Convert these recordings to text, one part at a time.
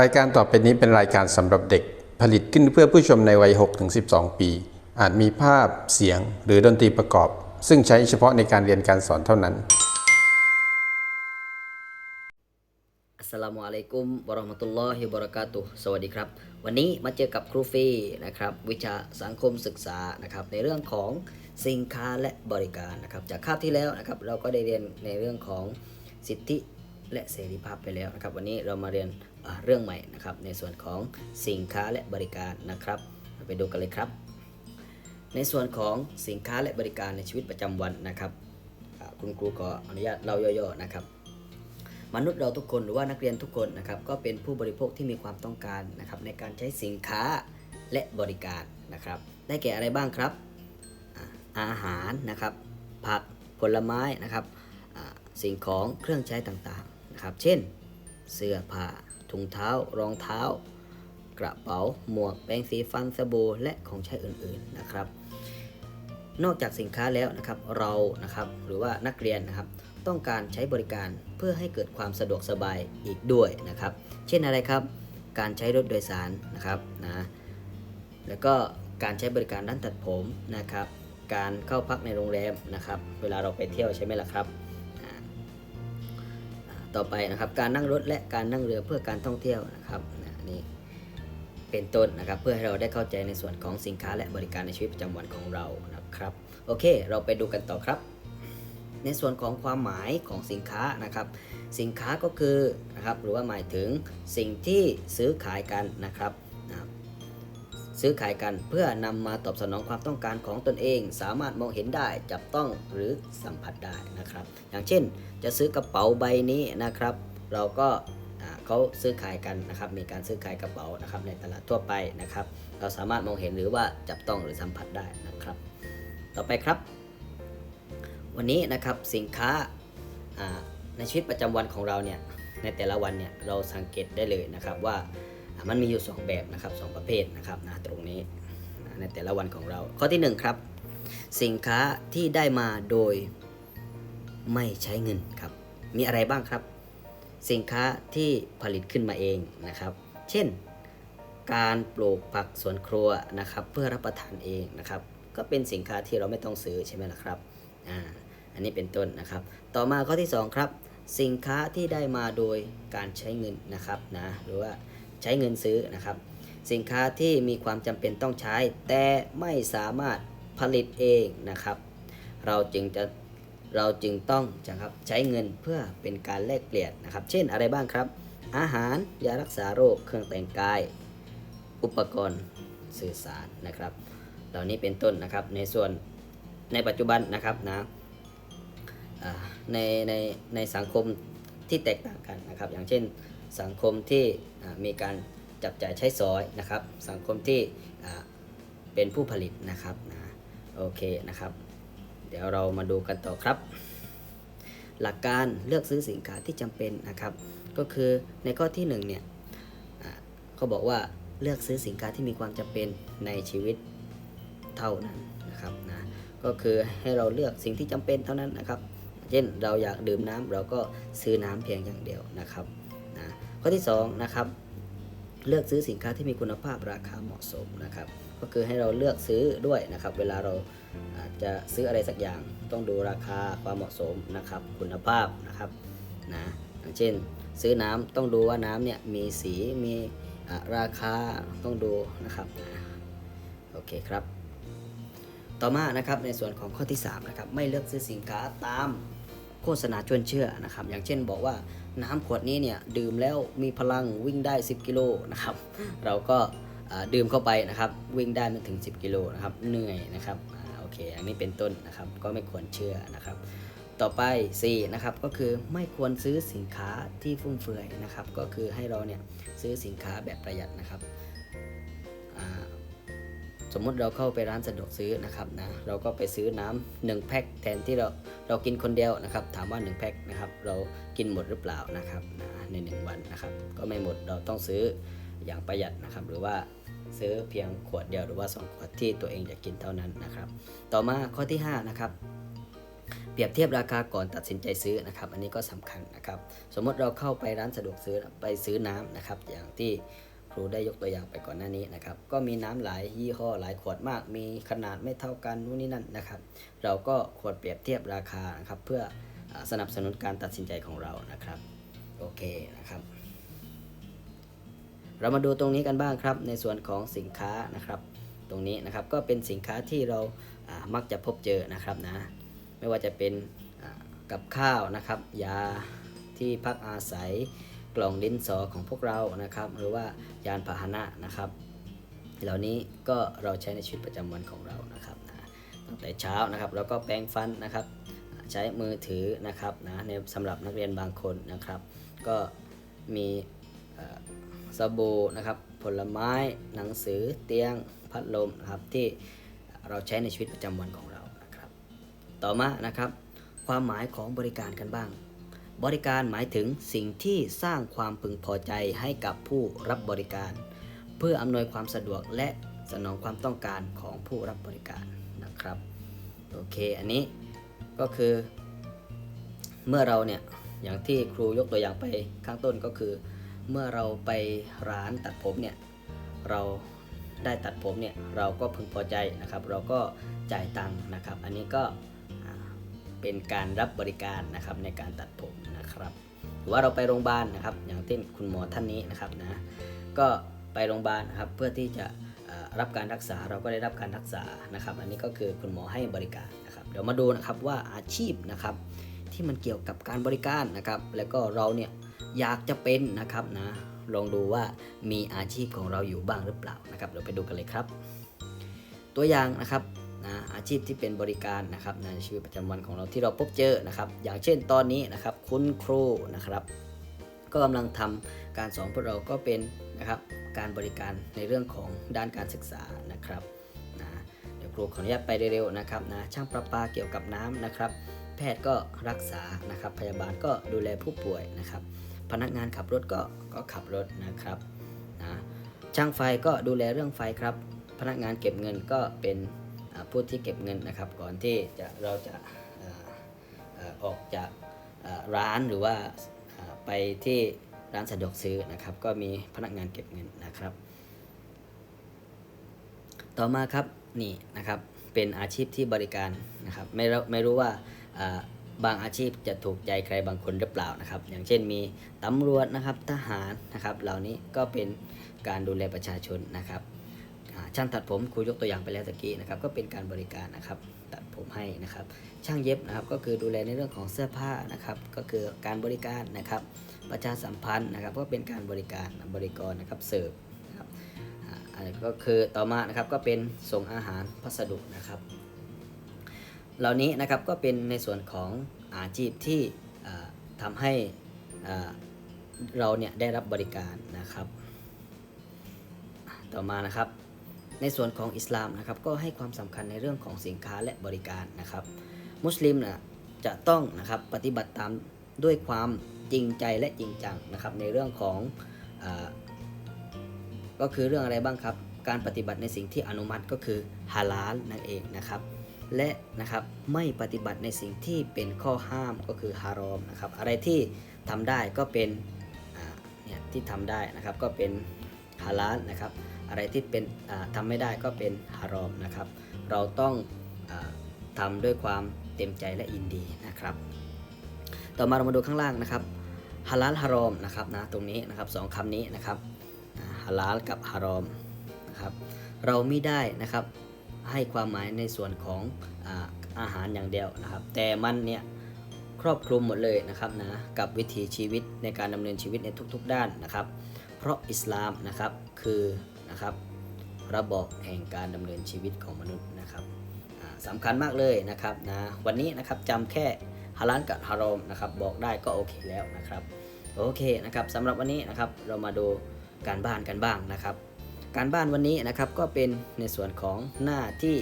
รายการต่อไปนี้เป็นรายการสำหรับเด็ก ผลิตขึ้นเพื่อผู้ชมในวัย 6-12 ปี อาจมีภาพเสียงหรือดนตรีประกอบ ซึ่งใช้เฉพาะในการเรียนการสอนเท่านั้น อัสสลามุอะลัยกุมวะเราะห์มะตุลลอฮิวะบะเรากาตุสวัสดีครับ วันนี้มาเจอกับครูฟีนะครับ วิชาสังคมศึกษานะครับในเรื่องของสินค้าและบริการนะครับ จากคาบที่แล้วนะครับเราก็ได้เรียนในเรื่องของสิทธิ และเสรีภาพไปแล้วนะครับวันนี้เรามาเรียนเรื่องใหม่นะครับในส่วนของสินค้าและบริการนะครับ ไปดูกันเลยครับ ในส่วนของสินค้าและบริการในชีวิตประจำวันนะครับคุณครูก็อนุญาตเล่าย่อๆนะครับมนุษย์เราทุกคนหรือว่านักเรียนทุกคนนะครับก็เป็นผู้บริโภคที่มีความต้องการนะครับในการใช้สินค้าและบริการนะครับ ได้แก่อะไรบ้างครับ อาหารนะครับ ผักผลไม้นะครับสิ่งของเครื่องใช้ต่าง นะครับ เช่น เสื้อผ้าถุงเท้า รองเท้า กระเป๋า หมวก แปรงสีฟัน สบู่ และของใช้อื่นๆนะครับ นอกจากสินค้าแล้วนะครับ เรานะครับ หรือว่านักเรียนนะครับ ต้องการใช้บริการเพื่อให้เกิดความสะดวกสบายอีกด้วยนะครับ เช่นอะไรครับ การใช้รถโดยสารนะครับนะ แล้วก็การใช้บริการด้านตัดผมนะครับ การเข้าพักในโรงแรมนะครับ เวลาเราไปเที่ยวใช่ไหมล่ะครับ ต่อไปนะครับ การนั่งรถและการนั่งเรือเพื่อการท่องเที่ยวนะครับนี่เป็นต้นนะครับ เพื่อให้เราได้เข้าใจในส่วนของสินค้าและบริการในชีวิตประจำวันของเรานะครับ โอเค เราไปดูกันต่อครับ ในส่วนของความหมายของสินค้านะครับ สินค้าก็คือนะครับหรือว่าหมายถึงสิ่งที่ซื้อขายกันนะครับ ซื้อขายกันเพื่อนำมาตอบสนองความต้องการของตนเอง สามารถมองเห็นได้จับต้องหรือสัมผัสได้นะครับ อย่างเช่นจะซื้อกระเป๋าใบนี้นะครับ เราก็เขาซื้อขายกันนะครับ มีการซื้อขายกระเป๋านะครับในตลาดทั่วไปนะครับ เราสามารถมองเห็นหรือว่าจับต้องหรือสัมผัสได้นะครับ ต่อไปครับ วันนี้นะครับสินค้าในชีวิตประจำวันของเราเนี่ยในแต่ละวันเนี่ยเราสังเกตได้เลยนะครับว่า มันมีอยู่2แบบนะครับสองประเภทนะครับนะตรงนี้ในแต่ละวันของเรา ข้อที่ 1 ครับ สินค้าที่ได้มาโดยไม่ใช้เงินครับ มีอะไรบ้างครับ สินค้าที่ผลิตขึ้นมาเองนะครับ เช่น การปลูกผักสวนครัวนะครับเพื่อรับประทานเองนะครับ ก็เป็นสินค้าที่เราไม่ต้องซื้อใช่ไหมล่ะครับอ่าอันนี้เป็นต้นนะครับ ต่อมาข้อที่ 2 ครับ สินค้าที่ได้มาโดยการใช้เงินนะครับนะหรือว่า ใช้เงินซื้อนะครับ สินค้าที่มีความจำเป็นต้องใช้ แต่ไม่สามารถผลิตเองนะครับ เราจึงจะเราจึงต้องนะครับใช้เงินเพื่อเป็นการแลกเปลี่ยนนะครับ เช่นอะไรบ้างครับ อาหารยารักษาโรค เครื่องแต่งกาย อุปกรณ์สื่อสารนะครับ เหล่านี้เป็นต้นนะครับในส่วนในปัจจุบันนะครับนะในในในสังคมที่แตกต่างกันนะครับ อย่างเช่น สังคมที่มีการจับจ่ายใช้สอยนะครับ สังคมที่เป็นผู้ผลิตนะครับนะโอเคนะครับ เดี๋ยวเรามาดูกันต่อครับ หลักการเลือกซื้อสินค้าที่จำเป็นนะครับ ก็คือในข้อที่หนึ่งเนี่ยเขาบอกว่าเลือกซื้อสินค้าที่มีความจำเป็นในชีวิตเท่านั้นนะครับนะก็คือให้เราเลือกสิ่งที่จำเป็นเท่านั้นนะครับ เช่นเราอยากดื่มน้ำเราก็ซื้อน้ำเพียงอย่างเดียวนะครับ ข้อที่2นะครับเลือกซื้อสินค้าที่มีคุณภาพราคาเหมาะสมนะครับ ก็คือให้เราเลือกซื้อด้วยนะครับ เวลาเราอาจจะซื้ออะไรสักอย่างต้องดูราคาความเหมาะสมนะครับ คุณภาพนะครับนะอย่างเช่น ซื้อน้ำต้องดูว่าน้ำเนี่ยมีสีมีราคาต้องดูนะครับโอเคครับ ต่อมานะครับในส่วนของข้อที่3นะครับไม่เลือกซื้อสินค้าตามโฆษณาชวนเชื่อนะครับ อย่างเช่นบอกว่า น้ำขวดนี้เนี่ยดื่มแล้วมีพลังวิ่งได้ 10 กิโลนะครับ เราก็อ่าดื่มเข้าไปนะครับ วิ่งได้ไม่ถึง 10 กิโลนะครับเหนื่อยนะครับอ่าโอเค อันนี้เป็นต้นนะครับก็ไม่ควรเชื่อนะครับ ต่อไป 4 นะครับก็คือไม่ควรซื้อสินค้าที่ฟุ่มเฟือยนะครับ ก็คือให้เราเนี่ยซื้อสินค้าแบบประหยัดนะครับอ่า สมมุติเราเข้าไปร้านสะดวกซื้อนะครับนะเราก็ไปซื้อน้ำหนึ่งแพ็คแทนที่เราเรากินคนเดียวนะครับ ถามว่า 1 แพ็คนะครับเรากินหมดหรือเปล่านะครับนะใน 1 วันนะครับก็ไม่หมดเราต้องซื้ออย่างประหยัดนะครับหรือว่าซื้อเพียงขวดเดียวหรือว่า 2 ขวดที่ตัวเองอยากกินเท่านั้นนะครับ ต่อมาข้อที่ 5 นะครับ เปรียบเทียบราคาก่อนตัดสินใจซื้อนะครับ อันนี้ก็สำคัญนะครับ สมมติเราเข้าไปร้านสะดวกซื้อไปซื้อน้ำนะครับ อย่างที่ ครูได้ยกตัวอย่างไปก่อนหน้านี้นะครับ ก็มีน้ำหลายยี่ห้อหลายขวดมาก มีขนาดไม่เท่ากันนู่นนี่นั่นนะครับ เราก็ควรเปรียบเทียบราคานะครับ เพื่ออสนับสนุนการตัดสินใจของเรานะครับ โอเคนะครับ เรามาดูตรงนี้กันบ้างครับ ในส่วนของสินค้านะครับ ตรงนี้นะครับก็เป็นสินค้าที่เรามักจะพบเจอนะครับนะ ไม่ว่าจะเป็นกับข้าวนะครับ ยาที่พักอาศัย กล่องดินสอของพวกเรานะครับ หรือว่ายานพาหนะนะครับ เหล่านี้ก็เราใช้ในชีวิตประจำวันของเรานะครับนะตั้งแต่เช้านะครับเราก็แปรงฟันนะครับ ใช้มือถือนะครับนะในสำหรับนักเรียนบางคนนะครับ ก็มีสบู่นะครับผลไม้หนังสือเตียงพัดลมนะครับที่เราใช้ในชีวิตประจำวันของเรานะครับ ต่อมานะครับ ความหมายของบริการกันบ้าง บริการหมายถึงสิ่งที่สร้างความพึงพอใจให้กับผู้รับบริการ เพื่ออำนวยความสะดวกและสนองความต้องการของผู้รับบริการนะครับโอเคอันนี้ก็คือ เมื่อเราเนี่ยอย่างที่ครูยกตัวอย่างไปข้างต้นก็คือ เมื่อเราไปร้านตัดผมเนี่ยเราได้ตัดผมเนี่ยเราก็พึงพอใจนะครับ เราก็จ่ายตังค์นะครับ อันนี้ก็ เป็นการรับบริการนะครับในการตัดผมนะครับหรือว่าเราไปโรงพยาบาลนะครับ อย่างที่นคุณหมอท่านนี้นะครับนะก็ไปโรงพยาบาลนะครับเพื่อที่จะรับการรักษาเราก็ได้รับการรักษานะครับ อันนี้ก็คือคุณหมอให้บริการนะครับ เดี๋ยวมาดูนะครับว่าอาชีพนะครับที่มันเกี่ยวกับการบริการนะครับ แล้วก็เราเนี่ยอยากจะเป็นนะครับนะลองดูว่ามีอาชีพของเราอยู่บ้างหรือเปล่านะครับเราไปดูกันเลยครับ ตัวอย่างนะครับ นะอาชีพที่เป็นบริการนะครับในชีวิตประจำวันของเราที่เราพบเจอนะครับ อย่างเช่นตอนนี้นะครับคุณครูนะครับ ก็กำลังทำการสอนพวกเราก็เป็นนะครับการบริการในเรื่องของด้านการศึกษานะครับนะเดี๋ยวครูขออนุญาตไปเร็วๆนะครับนะช่างประปาเกี่ยวกับน้ำนะครับ แพทย์ก็รักษานะครับพยาบาลก็ดูแลผู้ป่วยนะครับ พนักงานขับรถก็ก็ขับรถนะครับนะช่างไฟก็ดูแลเรื่องไฟครับ พนักงานเก็บเงินก็เป็น ผู้ที่เก็บเงินนะครับ ก่อนที่จะเราจะออกจากร้านหรือว่าไปที่ร้านสะดวกซื้อนะครับ ก็มีพนักงานเก็บเงินนะครับ ต่อมาครับนี่นะครับเป็นอาชีพที่บริการนะครับไม่รู้ไม่รู้ว่าบางอาชีพจะถูกใจใครบางคนหรือเปล่านะครับ อย่างเช่นมีตำรวจนะครับทหารนะครับ เหล่านี้ก็เป็นการดูแลประชาชนนะครับ ช่างตัดผมครูยกตัวอย่างไปแล้วตะกี้นะครับก็เป็นการบริการนะครับตัดผมให้นะครับ ช่างเย็บนะครับก็คือดูแลในเรื่องของเสื้อผ้านะครับ ก็คือการบริการนะครับ ประชาสัมพันธ์นะครับ ก็เป็นการบริการบริกรนะครับเสิร์ฟนะครับอันนี้ก็คือต่อมานะครับก็เป็นส่งอาหารพัสดุนะครับ เหล่านี้นะครับก็เป็นในส่วนของอาชีพที่อ่าทำให้เราเนี่ยได้รับบริการนะครับ ต่อมานะครับ ในส่วนของอิสลามนะครับก็ให้ความสำคัญในเรื่องของสินค้าและบริการนะครับ มุสลิมนะจะต้องนะครับปฏิบัติตามด้วยความจริงใจและจริงจังนะครับในเรื่องของอก็คือเรื่องอะไรบ้างครับ การปฏิบัติในสิ่งที่อนุมัติก็คือฮาลาลนั่นเองนะครับ และนะครับไม่ปฏิบัติในสิ่งที่เป็นข้อห้ามก็คือฮารอมนะครับอะไรที่ทำได้ก็เป็นเนี่ยที่ทำได้นะครับก็เป็นฮาลาลนะครับ อะไรที่เป็นอ่าทำไม่ได้ก็เป็นฮารอมนะครับ เราต้องอทำด้วยความเต็มใจและยินดีนะครับ ต่อมาเรามาดูข้างล่างนะครับฮาลาลฮารอมนะครับนะตรงนี้นะครับสองคำนี้นะครับฮาลาลกับฮารอมนะครับเราไม่ได้นะครับให้ความหมายในส่วนของอาอาหารอย่างเดียวนะครับ แต่มันเนี่ยครอบคลุมหมดเลยนะครับนะกับวิถีชีวิตในการดำเนินชีวิตในทุกๆด้านนะครับ เพราะอิสลามนะครับคือ นะครับ ระบบแห่งการดำเนินชีวิตของมนุษย์นะครับสำคัญมากเลยนะครับนะวันนี้นะครับจำแค่ฮาลาลกับฮารอมนะครับบอกได้ก็โอเคแล้วนะครับโอเคนะครับสำหรับวันนี้นะครับเรามาดูการบ้านกันบ้างนะครับ การบ้านวันนี้นะครับก็เป็นในส่วนของหน้าที่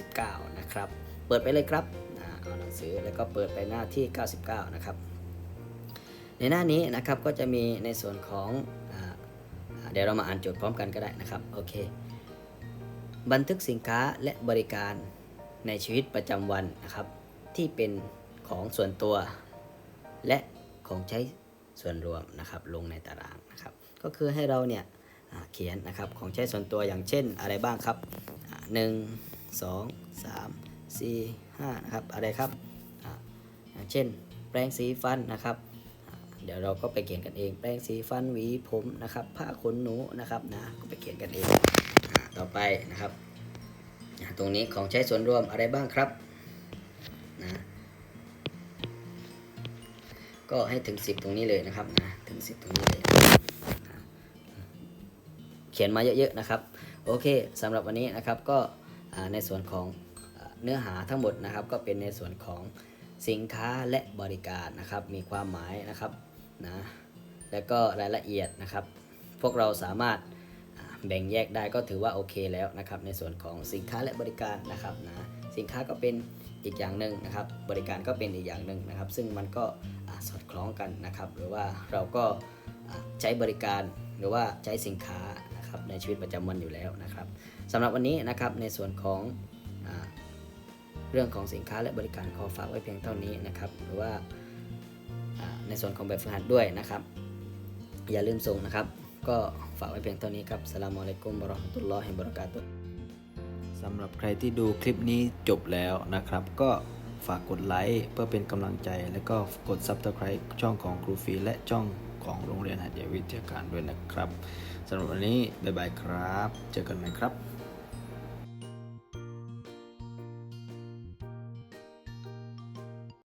99 นะครับ เปิดไปเลยครับเอาหนังสือแล้วก็เปิดไปหน้าที่ 99 นะครับ ในหน้านี้นะครับก็จะมีในส่วนของ เดี๋ยวเรามาอ่านโจทย์พร้อมกันก็ได้นะครับโอเคบันทึกสินค้าและบริการในชีวิตประจำวันนะครับ ที่เป็นของส่วนตัว และของใช้ส่วนรวมนะครับ ลงในตารางนะครับ ก็คือให้เราเนี่ยเขียนนะครับของใช้ส่วนตัวอย่างเช่นอะไรบ้างครับอ่าหนึ่งสองสามสี่ห้านะครับอะไรครับอย่างเช่น แปรงสีฟันนะครับ ดี๋ยวเราก็ไปเขียนกันเอง แปรงสีฟันหวีผมนะครับ ผ้าขนหนูนะครับนะก็ไปเขียนกันเองต่อไปนะครับตรงนี้ของใช้ส่วนรวมอะไรบ้างครับนะก็ให้ถึง 10 ตรงนี้เลยนะครับนะถึง 10 ตรงนี้เลยเขียนมาเยอะๆนะครับโอเคสำหรับวันนี้นะครับก็ในส่วนของเนื้อหาทั้งหมดนะครับ ก็เป็นในส่วนของสินค้าและบริการนะครับ มีความหมายนะครับ นะแล้วก็รายละเอียดนะครับ พวกเราสามารถแบ่งแยกได้ก็ถือว่าโอเคแล้วนะครับ ในส่วนของสินค้าและบริการนะครับนะสินค้าก็เป็นอีกอย่างหนึ่งนะครับ บริการก็เป็นอีกอย่างหนึ่งนะครับ ซึ่งมันก็สอดคล้องกันนะครับ หรือว่าเราก็ใช้บริการหรือว่าใช้สินค้านะครับในชีวิตประจำวันอยู่แล้วนะครับสำหรับวันนี้นะครับในส่วนของอเรื่องของสินค้าและบริการขอฝากไว้เพียงเท่านี้นะครับ หรือว่า ในส่วนของแบบฝึกหัดด้วยนะครับ อย่าลืมส่งนะครับ ก็ฝากไว้เพียงเท่านี้ครับสลามอะลัยกุมบราะห์ตุลลอฮิบราะกาตุสำหรับใครที่ดูคลิปนี้จบแล้วนะครับ ก็ฝากกดไลค์เพื่อเป็นกำลังใจ แล้วก็กด Subscribe ช่องของครูฟีและช่องของโรงเรียนหัดใหญ่วิทยาการด้วยนะครับสำหรับวันนี้บ๊ายบายครับ เจอกันใหม่ครับ